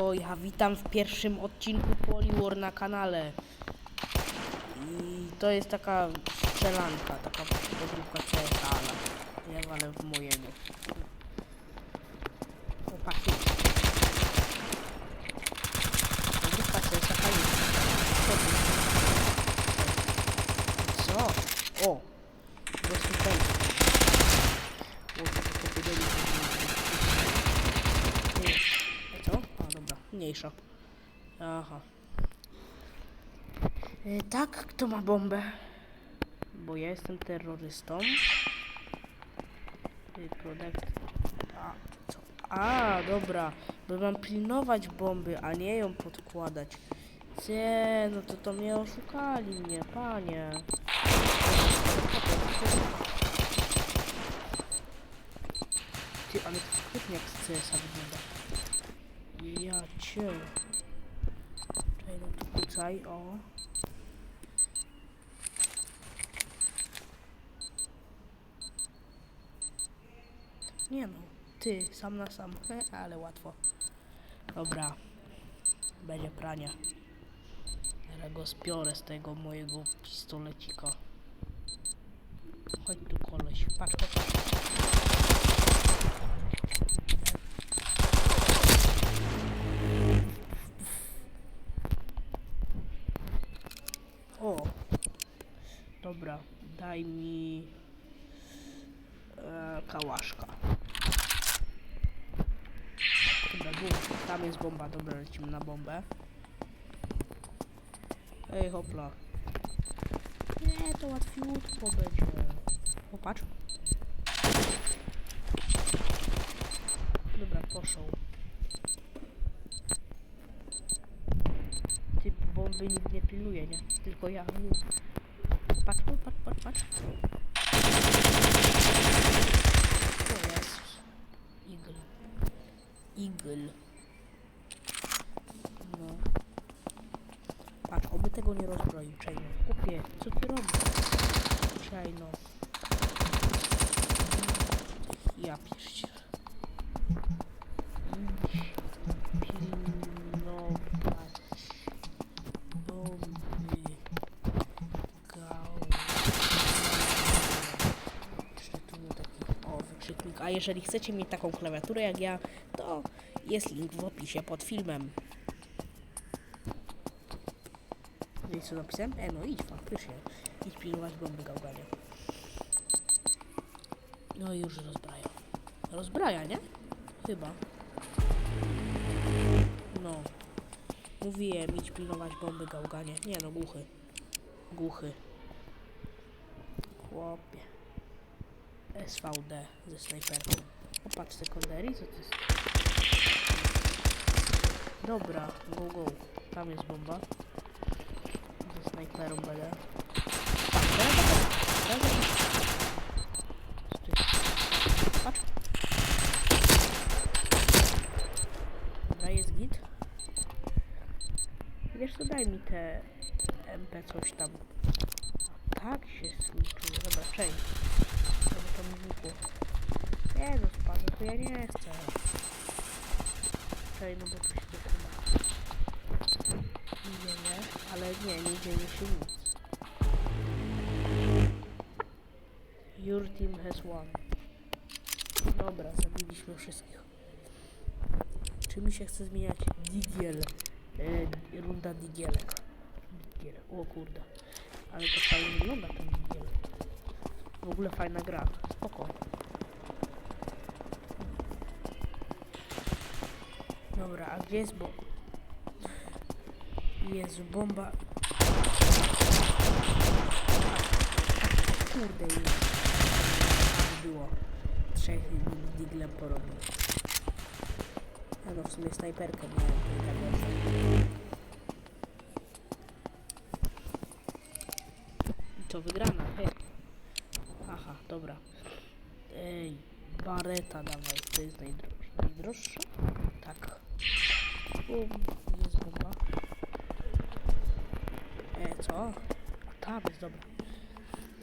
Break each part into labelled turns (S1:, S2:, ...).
S1: Siemaneczko, ja witam w pierwszym odcinku Poliwar na kanale. I to jest taka strzelanka, taka podróbka CS, ale ja walę w mojego. Chłopaki. Podróbka CS fajna. Co? O! Bez tutaj. O, to tylko powiedzieli, nie. A co? A Aha. E, tak, kto ma bombę? Bo ja jestem terrorystą. E, Product. A, co? A, dobra. Bo mam pilnować bomby, a nie ją podkładać. Nie, no to to mnie oszukali mnie, panie. Ty, ale to skutnie jak z CS-a wygląda. Ja cię. Czekaj, no tu kucaj, o. Nie no, ty, sam na sam, ale łatwo. Dobra, będzie pranie. Ja go spiorę z tego mojego pistolecika. Chodź tu koleś, patrz. patrz. O! Dobra, daj mi e, kałaszka. Dobra, tam jest bomba, dobra, lecimy na bombę. Ej, hopla. Nie, to łatwiutko będzie. Popatrz. Dobra, poszło. Ty bomby nikt Tylko ja. Patrz, patrz, patrz, patrz, patrz. O Jezus. Eagle. Eagle. No. Patrz, oby tego nie rozbroił, Czajno. Kupie, co ty robisz? Czajno. Ja pierdzie. Jeżeli chcecie mieć taką klawiaturę jak ja, to jest link w opisie pod filmem. Wiecie co napisałem? E, no idź faktycznie. Idź pilnować bomby gałgania. No i już rozbraja. Rozbraja, nie? Chyba. No. Mówiłem, idź pilnować bomby gałganie. Nie no, głuchy. Głuchy. Chłopie. SVD ze snajperką. Popatrz sekunderii, co to jest? Dobra, go go. Tam jest bomba. Ze snajperą będę. Patrz. Dobra, jest git. Wiesz co, daj mi te MP coś tam. Tak się switchuje. Dobra, cześć. Nie no, spadł, to ja nie chcę. Czekaj, no bo tu się to chyba nie dzieje, ale nie, nie dzieje się nic. Your team has won. Dobra, zabiliśmy wszystkich. Czy mi się chce zmieniać digiel? E, runda digielek. Digiel. O kurde. Ale to fajnie wygląda ten digiel. W ogóle fajna gra. Spoko. Dobra, a gdzie jest bo... Jezu, bomba. Kurde, już. Tam było. Trzech diglem porobił. A no w sumie snajperkę miałem, to tak wygrana, dobra. Ej, bareta dawaj, to jest najdroższa. Najdroższa? Tak. Bum, jest bomba. E, co? A tam jest, dobra.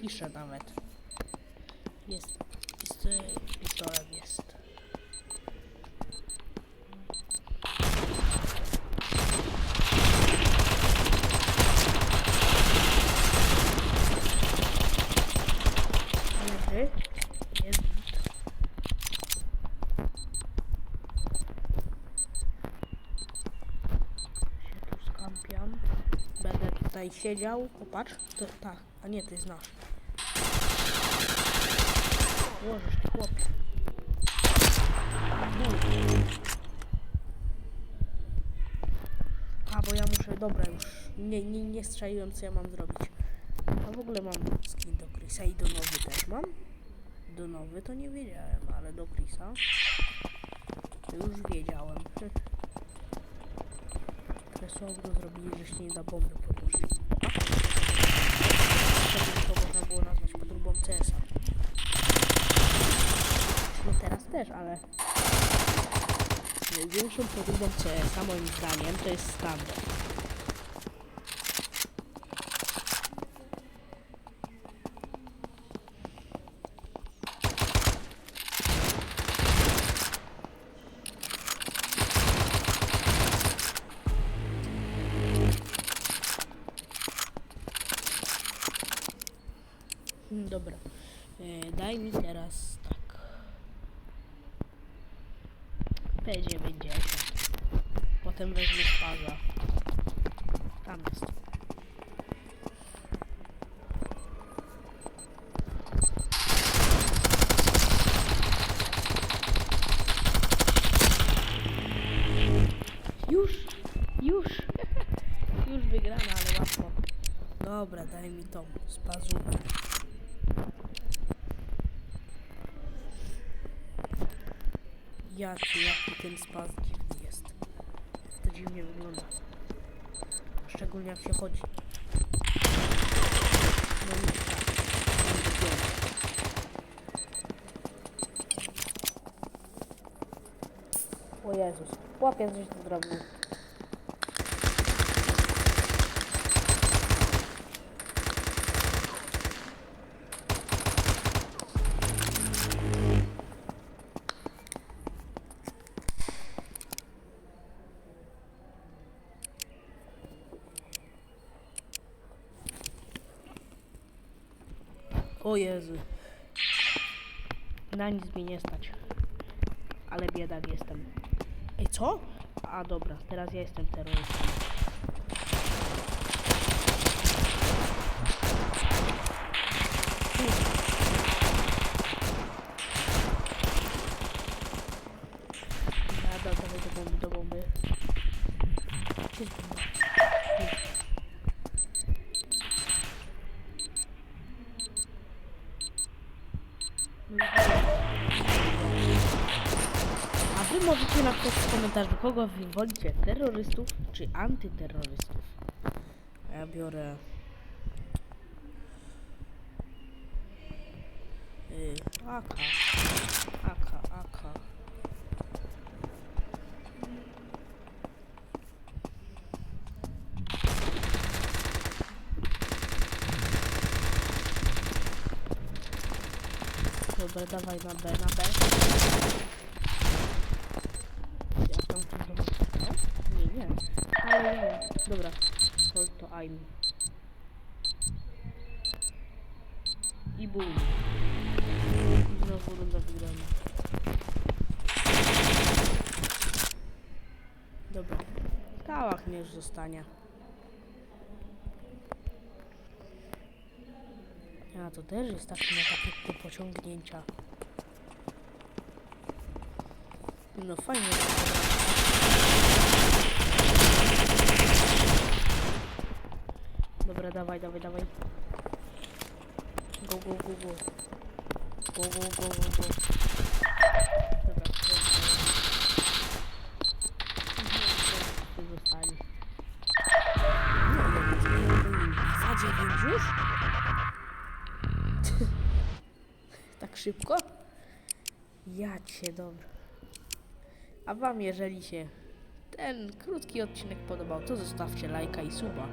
S1: Piszę nawet. Jest, pist- pistolet jest. Tutaj siedział. Popatrz, to tak, a nie, to jest nasz. Łożysz ty chłopie. A, bo ja muszę, dobra już, nie, nie, nie strzeliłem co ja mam zrobić. A w ogóle mam skin do Chrisa i do nowy też mam. Do nowy to nie wiedziałem, ale do Chrisa to już wiedziałem. Trochę słabo zrobili, że się nie da bomby podłożyć. Wtedy to można było nazwać podróbą CS-a. No teraz też, ale największą podróbą CS-a moim zdaniem to jest standard. Dobra. E, daj mi teraz tak. P90. Potem weźmie spaza. Tam jest. Już, już, już wygrana, ale łatwo. Dobra, daj mi tą spazówkę. Jacie, jaki ten spas dziwny jest. To dziwnie wygląda. Szczególnie jak się chodzi. No i tak. O Jezus, żeś to zrobił. O Jezu. Na nic mi nie stać. Ale biedak jestem. Ej, co? A dobra, teraz ja jestem terrorystą. Dobra, dawaj do bomby, do bomby. Gdzie jest bomba? Tu. A wy możecie napisać w komentarzu, kogo wy wolicie, terrorystów czy antyterrorystów. Ja biorę... Yy. AK, AK. Dobra, dawaj na B, na B. Jak tam zrobić? No? Nie, nie. Ale nie. Dobra. Hold to aim. I. I znowu runda wygrana. Dobra. Kałach nie już zostanie. A to też jest taki na takie do pociągnięcia. No fajnie. Dobra, dawaj, dawaj, dawaj. Go, go, go, go. Go, go, go, go, go. Dobra, zostali. Za dziewięć już? tak szybko? Ja cię, dobra. A wam, jeżeli się ten krótki odcinek podobał, to zostawcie lajka i suba.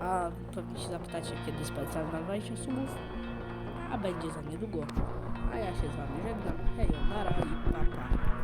S1: A pewnie się zapytacie, kiedy spędzam na 20 subów. A będzie za niedługo. A ja się z wami żegnam. Hejo, nara i papa. Pa.